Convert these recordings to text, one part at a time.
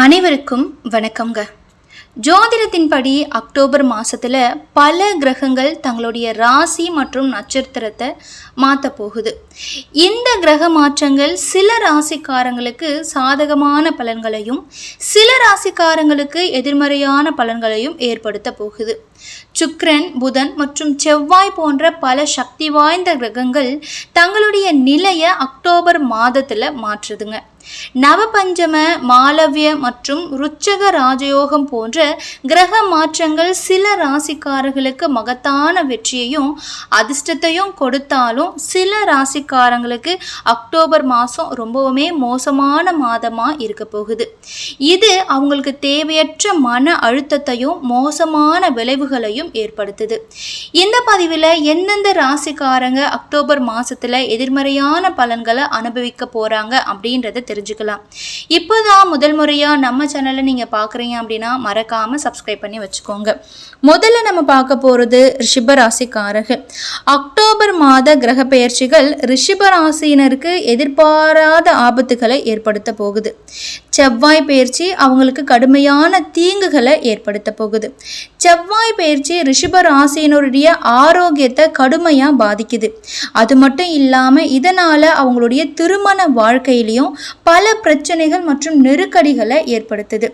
அனைவருக்கும் வணக்கங்க ஜோதிடத்தின்படி அக்டோபர் மாதத்தில் பல கிரகங்கள் தங்களுடைய ராசி மற்றும் நட்சத்திரத்தை மாற்ற போகுது. இந்த கிரக மாற்றங்கள் சில ராசிக்காரங்களுக்கு சாதகமான பலன்களையும் சில ராசிக்காரங்களுக்கு எதிர்மறையான பலன்களையும் ஏற்படுத்த போகுது. சுக்ரன் புதன் மற்றும் செவ்வாய் போன்ற பல சக்தி வாய்ந்த கிரகங்கள் தங்களுடைய நிலையை அக்டோபர் மாதத்தில் மாற்றுதுங்க. நவபஞ்சம மாலவிய மற்றும் ருச்சக ராஜயோகம் போன்ற கிரக மாற்றங்கள் சில ராசிக்காரர்களுக்கு மகத்தான வெற்றியையும் அதிர்ஷ்டத்தையும் கொடுத்தாலும் சில ராசிக்காரங்களுக்கு அக்டோபர் மாதம் ரொம்பவுமே மோசமான மாதமாக இருக்க போகுது. இது அவங்களுக்கு தேவையற்ற மன அழுத்தத்தையும் மோசமான விளைவுகளையும் ஏற்படுத்துது. இந்த பதிவில் எந்தெந்த ராசிக்காரங்க அக்டோபர் மாதத்தில் எதிர்மறையான பலன்களை அனுபவிக்க போகிறாங்க அப்படின்றத தெரிஞ்சுக்கலாம். இப்போதான் முதல் முறையாக நம்ம சேனலை நீங்கள் பார்க்குறீங்க அப்படின்னா மறக்காமல் சப்ஸ்கிரைப் பண்ணி வச்சுக்கோங்க. முதல்ல நம்ம பார்க்க போகிறது ரிஷிபராசிக்காரர்கள். அக்டோபர் மாத கிரக பெயர்ச்சிகள் ரிஷிபராசியினருக்கு எதிர்பாராத ஆபத்துகளை ஏற்படுத்த போகுது. செவ்வாய் பயிற்சி அவங்களுக்கு கடுமையான தீங்குகளை ஏற்படுத்த போகுது. செவ்வாய் பயிற்சி ரிஷப ராசியினருடைய ஆரோக்கியத்தை கடுமையாக பாதிக்குது. அது மட்டும் இல்லாமல் இதனால் அவங்களுடைய திருமண வாழ்க்கையிலையும் பல பிரச்சனைகள் மற்றும் நெருக்கடிகளை ஏற்படுத்துது.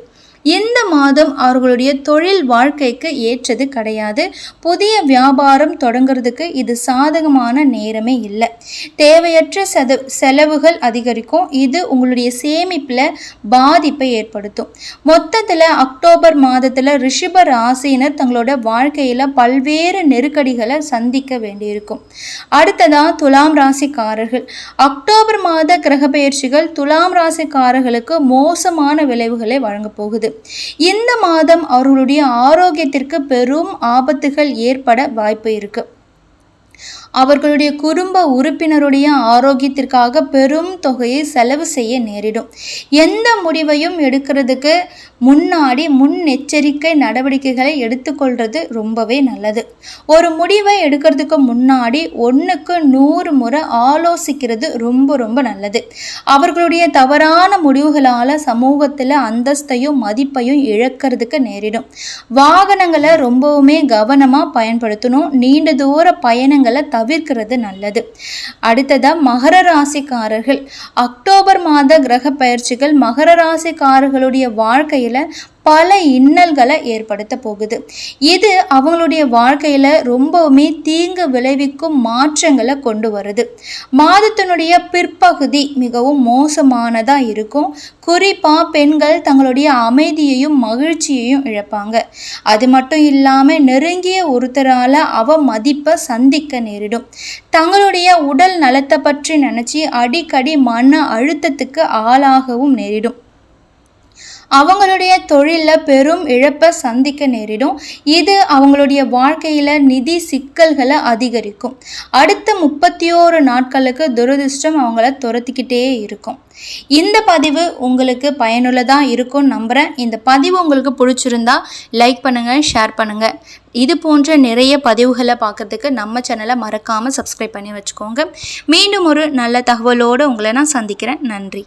இந்த மாதம் அவர்களுடைய தொழில் வாழ்க்கைக்கு ஏற்றது கிடையாது. புதிய வியாபாரம் தொடங்குறதுக்கு இது சாதகமான நேரமே இல்லை. தேவையற்ற செத செலவுகள் அதிகரிக்கும். இது உங்களுடைய சேமிப்பில் பாதிப்பை ஏற்படுத்தும். மொத்தத்தில் அக்டோபர் மாதத்தில் ரிஷப ராசியினர் தங்களோட வாழ்க்கையில் பல்வேறு நெருக்கடிகளை சந்திக்க வேண்டியிருக்கும். அடுத்ததாக துலாம் ராசிக்காரர்கள். அக்டோபர் மாத கிரக பயிற்சிகள் துலாம் ராசிக்காரர்களுக்கு மோசமான விளைவுகளை வழங்கப் போகுது. இந்த மாதம் அவர்களுடைய ஆரோக்கியத்திற்கு பெரும் ஆபத்துகள் ஏற்பட வாய்ப்பு இருக்கு. அவர்களுடைய குடும்ப உறுப்பினருடைய ஆரோக்கியத்திற்காக பெரும் தொகையை செலவு செய்ய நேரிடும். எந்த முடிவையும் எடுக்கிறதுக்கு முன்னாடி முன்னெச்சரிக்கை நடவடிக்கைகளை எடுத்துக்கொள்வது ரொம்பவே நல்லது. ஒரு முடிவை எடுக்கிறதுக்கு முன்னாடி ஒன்றுக்கு நூறு முறை ஆலோசிக்கிறது ரொம்ப ரொம்ப நல்லது. அவர்களுடைய தவறான முடிவுகளால் சமூகத்தில் அந்தஸ்தையும் மதிப்பையும் இழக்கிறதுக்கு நேரிடும். வாகனங்களை ரொம்பவுமே கவனமாக பயன்படுத்தணும். நீண்ட தூர பயணங்களை தவிர்க்கிறது நல்லது. அடுத்ததாக மகர ராசிக்காரர்கள். அக்டோபர் மாத கிரக பயிற்சிகள் மகர ராசிக்காரர்களுடைய வாழ்க்கையில் பல இன்னல்களை ஏற்படுத்த போகுது. இது அவங்களுடைய வாழ்க்கையில் ரொம்பவுமே தீங்கு விளைவிக்கும் மாற்றங்களை கொண்டு வருது. மாதத்தினுடைய பிற்பகுதி மிகவும் மோசமானதாக இருக்கும். குறிப்பாக பெண்கள் தங்களுடைய அமைதியையும் மகிழ்ச்சியையும் இழப்பாங்க. அது மட்டும் இல்லாமல் நெருங்கிய ஒருத்தரால் அவ மதிப்பை சந்திக்க நேரிடும். தங்களுடைய உடல் நலத்தை பற்றி நினச்சி அடிக்கடி மன அழுத்தத்துக்கு ஆளாகவும் நேரிடும். அவங்களுடைய தொழிலில் பெரும் இழப்பை சந்திக்க நேரிடும். இது அவங்களுடைய வாழ்க்கையில் நிதி சிக்கல்களை அதிகரிக்கும். அடுத்த முப்பத்தி ஓரு நாட்களுக்கு துரதிர்ஷ்டம் அவங்கள துரத்திக்கிட்டே இருக்கும். இந்த பதிவு உங்களுக்கு பயனுள்ளதாக இருக்கும்னு நம்புகிறேன் இந்த பதிவு உங்களுக்கு பிடிச்சிருந்தா லைக் பண்ணுங்கள் ஷேர் பண்ணுங்கள் இது போன்ற நிறைய பதிவுகளை பார்க்கறதுக்கு நம்ம சேனலை மறக்காமல் சப்ஸ்கிரைப் பண்ணி வச்சுக்கோங்க. மீண்டும் ஒரு நல்ல தகவலோடு உங்களை நான் சந்திக்கிறேன். நன்றி.